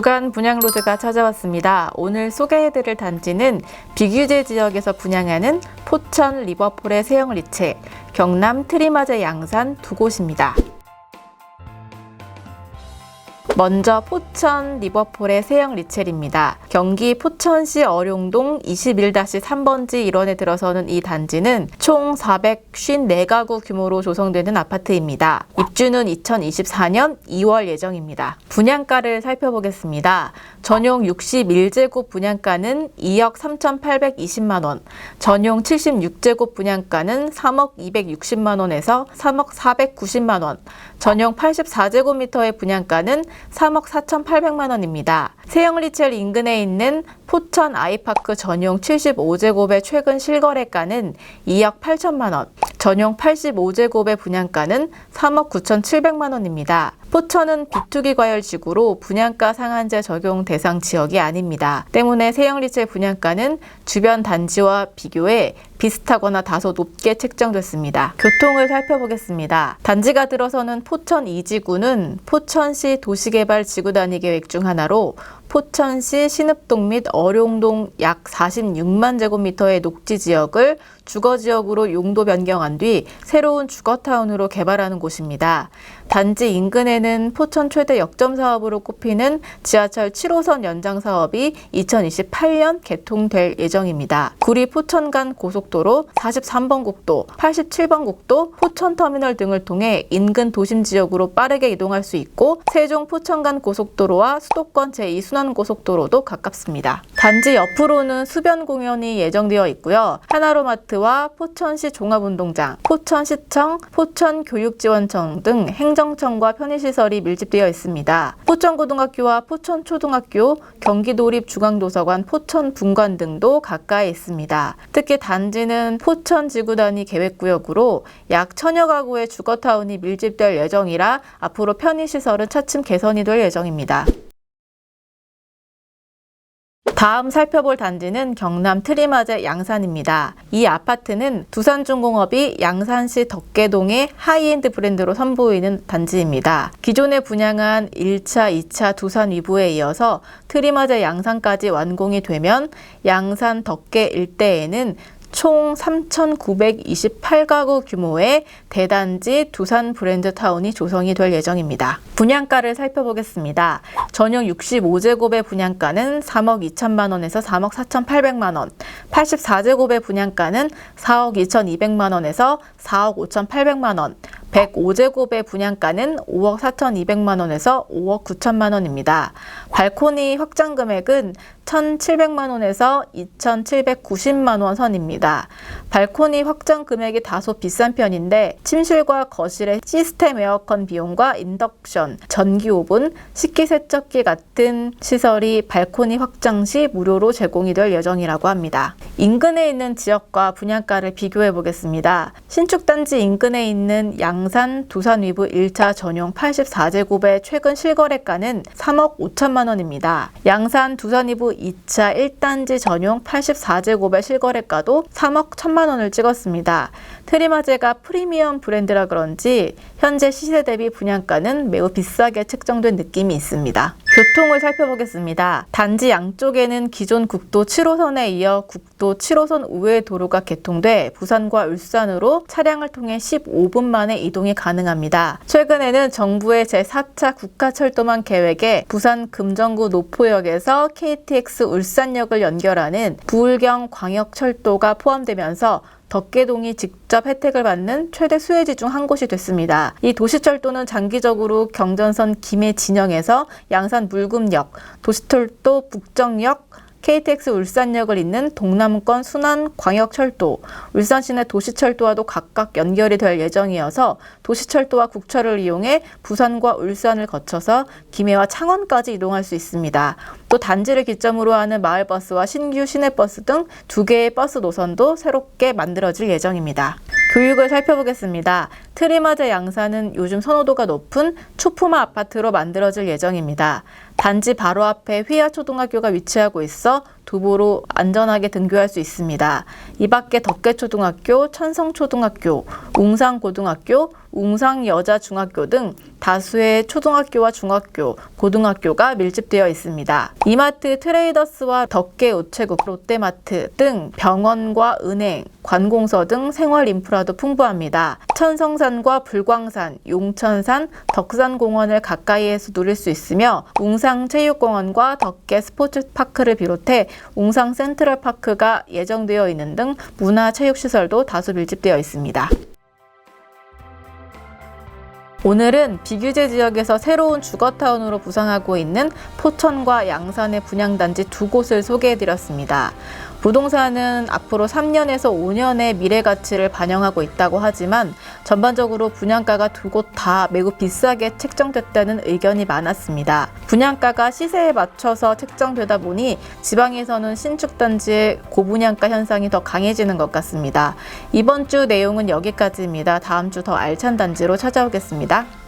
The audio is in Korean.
주간 분양 로드가 찾아왔습니다. 오늘 소개해드릴 단지는 비규제 지역에서 분양하는 포천 리버폴의 세형 리체, 경남 트리마제 양산 두 곳입니다. 먼저 포천 리버폴의 세형 리첼입니다. 경기 포천시 어룡동 21-3번지 일원에 들어서는 이 단지는 총 454가구 규모로 조성되는 아파트입니다. 입주는 2024년 2월 예정입니다. 분양가를 살펴보겠습니다. 전용 61제곱 분양가는 2억 3,820만 원, 전용 76제곱 분양가는 3억 260만 원에서 3억 490만 원, 전용 84제곱미터의 분양가는 3억 4,800만 원입니다. 세영리첼 인근에 있는 포천 아이파크 전용 75제곱의 최근 실거래가는 2억 8천만 원, 전용 85제곱의 분양가는 3억 9,700만 원입니다. 포천은 비투기 과열 지구로 분양가 상한제 적용 대상 지역이 아닙니다. 때문에 세영리체 분양가는 주변 단지와 비교해 비슷하거나 다소 높게 책정됐습니다. 교통을 살펴보겠습니다. 단지가 들어서는 포천 2지구는 포천시 도시개발 지구 단위 계획 중 하나로 포천시 신읍동 및 어룡동 약 46만 제곱미터의 녹지 지역을 주거 지역으로 용도 변경한 뒤 새로운 주거 타운으로 개발하는 곳입니다. 단지 인근에는 포천 최대 역점 사업으로 꼽히는 지하철 7호선 연장 사업이 2028년 개통될 예정입니다. 구리 포천 간 고속도로, 43번 국도, 87번 국도, 포천 터미널 등을 통해 인근 도심 지역으로 빠르게 이동할 수 있고 세종 포천 간 고속도로와 수도권 제2순환 고속도로도 가깝습니다. 단지 옆으로는 수변 공연이 예정되어 있고요. 하나로마트와 포천시 종합운동장, 포천시청, 포천교육지원청 등 행정 청과 편의시설이 밀집되어 있습니다. 포천고등학교와 포천초등학교, 경기도립 중앙도서관, 포천분관 등도 가까이 있습니다. 특히 단지는 포천지구 단위 계획구역으로 약 천여 가구의 주거타운이 밀집될 예정이라 앞으로 편의시설은 차츰 개선이 될 예정입니다. 다음 살펴볼 단지는 경남 트리마제 양산입니다. 이 아파트는 두산중공업이 양산시 덕계동의 하이엔드 브랜드로 선보이는 단지입니다. 기존에 분양한 1차, 2차 두산 위부에 이어서 트리마제 양산까지 완공이 되면 양산 덕계 일대에는 총 3,928가구 규모의 대단지 두산 브랜드 타운이 조성이 될 예정입니다. 분양가를 살펴보겠습니다. 전용 65제곱의 분양가는 3억 2천만 원에서 3억 4,800만 원, 84제곱의 분양가는 4억 2,200만 원에서 4억 5,800만 원, 105제곱의 분양가는 5억 4,200만 원에서 5억 9천만 원입니다. 발코니 확장 금액은 1,700만 원에서 2,790만 원 선입니다. 발코니 확장 금액이 다소 비싼 편인데 침실과 거실의 시스템 에어컨 비용과 인덕션, 전기 오븐, 식기세척기 같은 시설이 발코니 확장 시 무료로 제공이 될 예정이라고 합니다. 인근에 있는 지역과 분양가를 비교해 보겠습니다. 신축 단지 인근에 있는 양산 두산 위브 1차 전용 84제곱의 최근 실거래가는 3억 5천만 원입니다. 양산 두산 위브 2차 1단지 전용 84제곱의 실거래가도 3억 1천만 원을 찍었습니다. 트리마제가 프리미엄 브랜드라 그런지 현재 시세 대비 분양가는 매우 비싸게 책정된 느낌이 있습니다. 교통을 살펴보겠습니다. 단지 양쪽에는 기존 국도 7호선에 이어 국도 7호선 우회 도로가 개통돼 부산과 울산으로 차량을 통해 15분 만에 이동이 가능합니다. 최근에는 정부의 제4차 국가철도망 계획에 부산 금정구 노포역에서 KTX 울산역을 연결하는 부울경 광역철도가 포함되면서 덕계동이 직접 혜택을 받는 최대 수혜지 중 한 곳이 됐습니다. 이 도시철도는 장기적으로 경전선 김해 진영에서 양산 물금역, 도시철도 북정역, KTX 울산역을 잇는 동남권 순환 광역철도, 울산 시내 도시철도와도 각각 연결이 될 예정이어서 도시철도와 국철을 이용해 부산과 울산을 거쳐서 김해와 창원까지 이동할 수 있습니다. 또 단지를 기점으로 하는 마을버스와 신규 시내버스 등 두 개의 버스 노선도 새롭게 만들어질 예정입니다. 교육을 살펴보겠습니다. 트리마제 양산은 요즘 선호도가 높은 초품화 아파트로 만들어질 예정입니다. 단지 바로 앞에 휘하 초등학교가 위치하고 있어 도보로 안전하게 등교할 수 있습니다. 이 밖에 덕계초등학교, 천성초등학교, 웅상고등학교, 웅상여자중학교 등 다수의 초등학교와 중학교, 고등학교가 밀집되어 있습니다. 이마트 트레이더스와 덕계 우체국, 롯데마트 등 병원과 은행, 관공서 등 생활 인프라도 풍부합니다. 천성산과 불광산, 용천산, 덕산공원을 가까이에서 누릴 수 있으며 웅상체육공원과 덕계 스포츠파크를 비롯해 웅상 센트럴파크가 예정되어 있는 등 문화체육시설도 다수 밀집되어 있습니다. 오늘은 비규제 지역에서 새로운 주거타운으로 부상하고 있는 포천과 양산의 분양단지 두 곳을 소개해드렸습니다. 부동산은 앞으로 3년에서 5년의 미래 가치를 반영하고 있다고 하지만 전반적으로 분양가가 두 곳 다 매우 비싸게 책정됐다는 의견이 많았습니다. 분양가가 시세에 맞춰서 책정되다 보니 지방에서는 신축 단지의 고분양가 현상이 더 강해지는 것 같습니다. 이번 주 내용은 여기까지입니다. 다음 주 더 알찬 단지로 찾아오겠습니다.